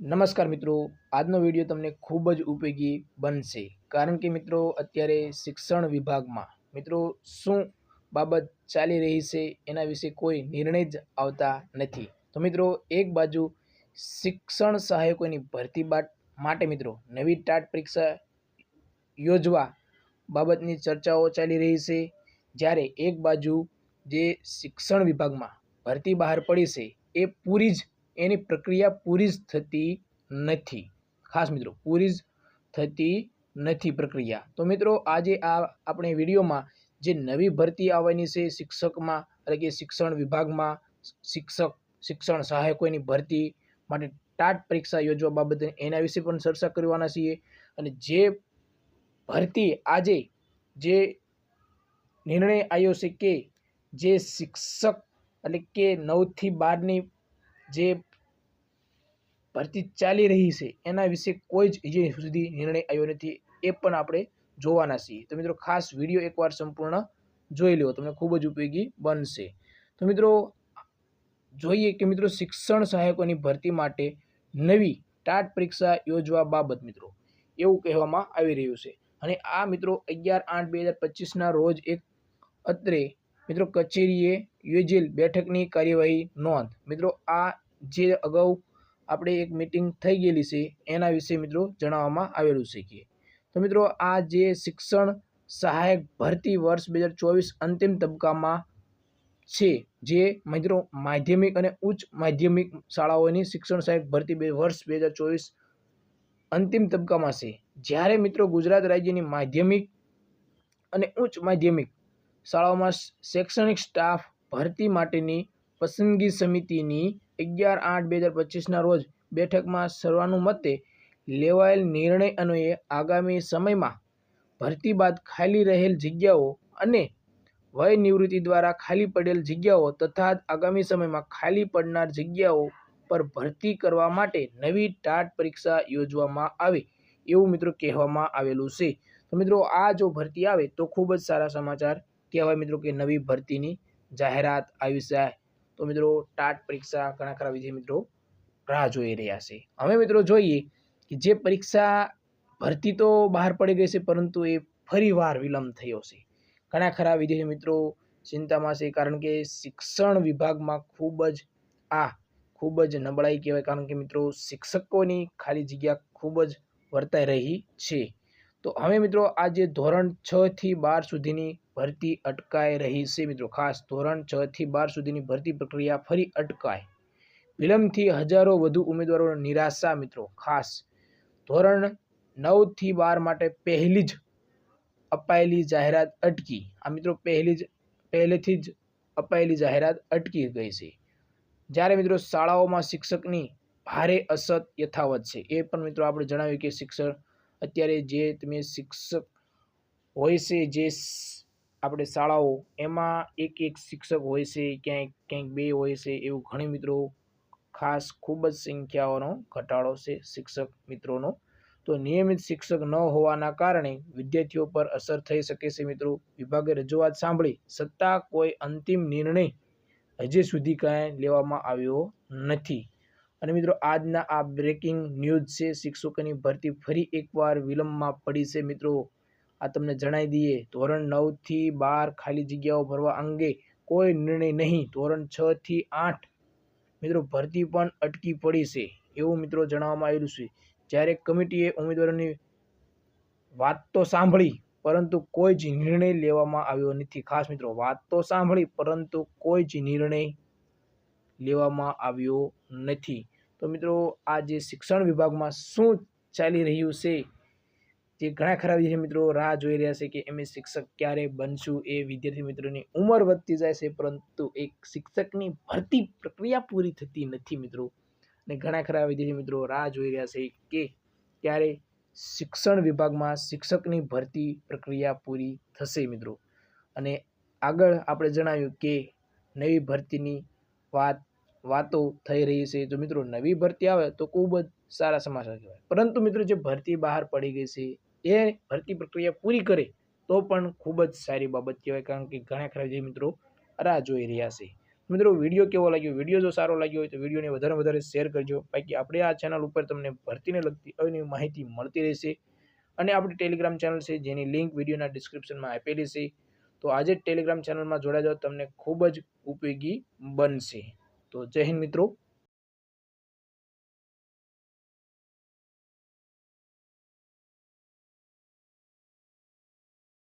નમસ્કાર મિત્રો. આજનો વીડિયો તમને ખૂબ જ ઉપયોગી બનશે. કારણ કે મિત્રો, અત્યારે શિક્ષણ વિભાગમાં મિત્રો શું બાબત ચાલી રહી છે એના વિશે કોઈ નિર્ણય જ આવતા નથી. તો મિત્રો, એક બાજુ શિક્ષણ સહાયકોની ભરતી માટે મિત્રો નવી ટાટ પરીક્ષા યોજવા બાબતની ચર્ચાઓ ચાલી રહી છે. જ્યારે એક બાજુ જે શિક્ષણ વિભાગમાં ભરતી બહાર પડી છે, એ પૂરી જ એની પ્રક્રિયા પૂરી જ થતી નથી. ખાસ મિત્રો, પૂરી જ થતી નથી પ્રક્રિયા. તો મિત્રો, આજે આ આપણે વિડીયોમાં જે નવી ભરતી આવવાની છે શિક્ષકમાં, એટલે કે શિક્ષણ વિભાગમાં, શિક્ષક, શિક્ષણ સહાયકોની ભરતી માટે ટાટ પરીક્ષા યોજવા બાબતે એના વિશે પણ ચર્ચા કરવાના છીએ. અને જે ભરતી આજે જે નિર્ણય આવ્યો છે કે જે શિક્ષક, એટલે કે નવથી બારની જે ભરતી ચાલી રહી છે, એના વિશે કોઈ જ હજી સુધી નિર્ણય આવ્યો નથી, એ પણ આપણે જોવાના છીએ. તો મિત્રો, ખાસ વીડિયો એકવાર સંપૂર્ણ જોઈ લો, તમને ખૂબ જ ઉપયોગી બનશે. તો મિત્રો, જોઈએ કે મિત્રો, શિક્ષણ સહાયકોની ભરતી માટે નવી ટાટ પરીક્ષા યોજવા બાબત મિત્રો, એવું કહેવામાં આવી રહ્યું છે. અને આ મિત્રો, અગિયાર આઠ બે હજાર પચીસના રોજ એક અત્રે મિત્રો, કચેરીએ યોજેલ બેઠકની કાર્યવાહી નોંધ. મિત્રો, આ જે અગાઉ આપણે એક મિટિંગ થઈ ગયેલી છે, એના વિશે મિત્રો જણાવવામાં આવેલું છે કે, તો મિત્રો આ જે શિક્ષણ સહાયક ભરતી વર્ષ બે હજાર ચોવીસ અંતિમ તબક્કામાં છે, જે મિત્રો માધ્યમિક અને ઉચ્ચ માધ્યમિક શાળાઓની શિક્ષણ સહાયક ભરતી બે વર્ષ બે હજાર ચોવીસ અંતિમ તબક્કામાં છે. જ્યારે મિત્રો ગુજરાત રાજ્યની માધ્યમિક અને ઉચ્ચ માધ્યમિક શાળાઓમાં શૈક્ષણિક સ્ટાફ ભરતી માટેની પસંદગી સમિતિની અગિયાર આઠ બે હજાર પચીસના રોજ બેઠકમાં સર્વાનુમતે લેવાયેલ નિર્ણય અન્વયે આગામી સમયમાં ભરતી બાદ ખાલી રહેલ જગ્યાઓ અને વય નિવૃત્તિ દ્વારા ખાલી પડેલ જગ્યાઓ તથા આગામી સમયમાં ખાલી પડનાર જગ્યાઓ પર ભરતી કરવા માટે નવી ટાટ પરીક્ષા યોજવામાં આવે એવું મિત્રો કહેવામાં આવેલું છે. તો મિત્રો, આ જો ભરતી આવે તો ખૂબ જ સારા સમાચાર કહેવાય મિત્રો કે નવી ભરતીની જાહેરાત આવી જાય. તો મિત્રો ટાટ પરીક્ષા ઘણા ખરા વિદ્યાર્થી મિત્રો રાહ જોઈ રહ્યા છે. હવે મિત્રો જોઈએ કે જે પરીક્ષા ભરતી તો બહાર પડી ગઈ છે, પરંતુ એ ફરીવાર વિલંબ થયો છે. ઘણા ખરા વિદ્યાર્થી મિત્રો ચિંતામાં છે, કારણ કે શિક્ષણ વિભાગમાં ખૂબ જ આ ખૂબ જ નબળાઈ કહેવાય, કારણ કે મિત્રો શિક્ષકોની ખાલી જગ્યા ખૂબ જ વર્તાઈ રહી છે. તો હવે મિત્રો આ જે ધોરણ છ થી બાર સુધીની ભરતી અટકાઈ રહી છે મિત્રો. ખાસ ધોરણ છ થી બાર સુધીની ભરતી પ્રક્રિયા ફરી અટકાય. વિલંબથી હજારો વધુ ઉમેદવારોને નિરાશા મિત્રો. ખાસ ધોરણ નવથી બાર માટે પહેલી જ અપાયેલી જાહેરાત અટકી. આ મિત્રો પહેલી જ, પહેલેથી જ અપાયેલી જાહેરાત અટકી ગઈ છે. જ્યારે મિત્રો શાળાઓમાં શિક્ષકની ભારે અસર યથાવત છે. એ પણ મિત્રો આપણે જણાવ્યું કે શિક્ષણ અત્યારે જે તમે શિક્ષક હોય છે, જે આપણે શાળાઓ, એમાં એક એક શિક્ષક હોય છે ક્યાંક ક્યાંક બે હોય છે, એવું ઘણી મિત્રો ખાસ ખૂબ જ સંખ્યાઓનો ઘટાડો છે શિક્ષક મિત્રોનો. તો નિયમિત શિક્ષક ન હોવાના કારણે વિદ્યાર્થીઓ પર અસર થઈ શકે છે મિત્રો. વિભાગે રજૂઆત સાંભળી છતાં કોઈ અંતિમ નિર્ણય હજી સુધી કાંઈ લેવામાં આવ્યો નથી. અને મિત્રો, આજના આ બ્રેકિંગ ન્યૂઝ છે, શિક્ષકોની ભરતી ફરી એકવાર વિલંબમાં પડી છે મિત્રો. આ તમને જણાવી દઈએ. ધોરણ નવથી બાર ખાલી જગ્યાઓ ભરવા અંગે કોઈ નિર્ણય નહીં. ધોરણ છ થી આઠ. મિત્રો, ભરતી પણ અટકી પડી છે. એવું મિત્રો જણાવવામાં આવેલું છે. જ્યારે કમિટીએ ઉમેદવારોની વાત તો સાંભળી, પરંતુ કોઈ જ નિર્ણય લેવામાં આવ્યો નથી. ખાસ મિત્રો, વાત તો સાંભળી, પરંતુ કોઈ જ નિર્ણય લેવામાં આવ્યો નથી. તો મિત્રો, આ જે શિક્ષણ વિભાગમાં શું ચાલી રહ્યું છે જે ઘણા ખરા વિદ્યાર્થી મિત્રો રાહ જોઈ રહ્યા છે કે એમ શિક્ષક ક્યારે બનશું એ વિદ્યાર્થી મિત્રોની ઉંમર વધતી જાય છે, પરંતુ એક શિક્ષકની ભરતી પ્રક્રિયા પૂરી થતી નથી મિત્રો. અને ઘણા ખરા વિદ્યાર્થી મિત્રો રાહ જોઈ રહ્યા છે કે ક્યારે શિક્ષણ વિભાગમાં શિક્ષકની ભરતી પ્રક્રિયા પૂરી થશે મિત્રો. અને આગળ આપણે જણાવ્યું કે નવી ભરતીની વાત, વાતો થઈ રહી છે. જો મિત્રો નવી ભરતી આવે તો ખૂબ જ સારા સમાચાર કહેવાય. પરંતુ મિત્રો જે ભરતી બહાર પડી ગઈ છે એ ભરતી પ્રક્રિયા પૂરી કરે, તો પણ ખૂબ જ સારી બાબત કહેવાય. કારણ કે ઘણા ખરા જે મિત્રો રાહ જોઈ રહ્યા છે. મિત્રો, વીડિયો કેવો લાગ્યો? વીડિયો જો સારો લાગ્યો હોય તો વિડીયોને વધારે વધારે શેર કરજો. બાકી આપણે આ ચેનલ ઉપર તમને ભરતીને લગતી અવનવી માહિતી મળતી રહેશે. અને આપણી ટેલિગ્રામ ચેનલ છે, જેની લિંક વિડીયોના ડિસ્ક્રિપ્શનમાં આપેલી છે. તો આજે ટેલિગ્રામ ચેનલમાં જોડાઈ જાઓ, તમને ખૂબ જ ઉપયોગી બનશે. તો જય હિન્દ મિત્રો.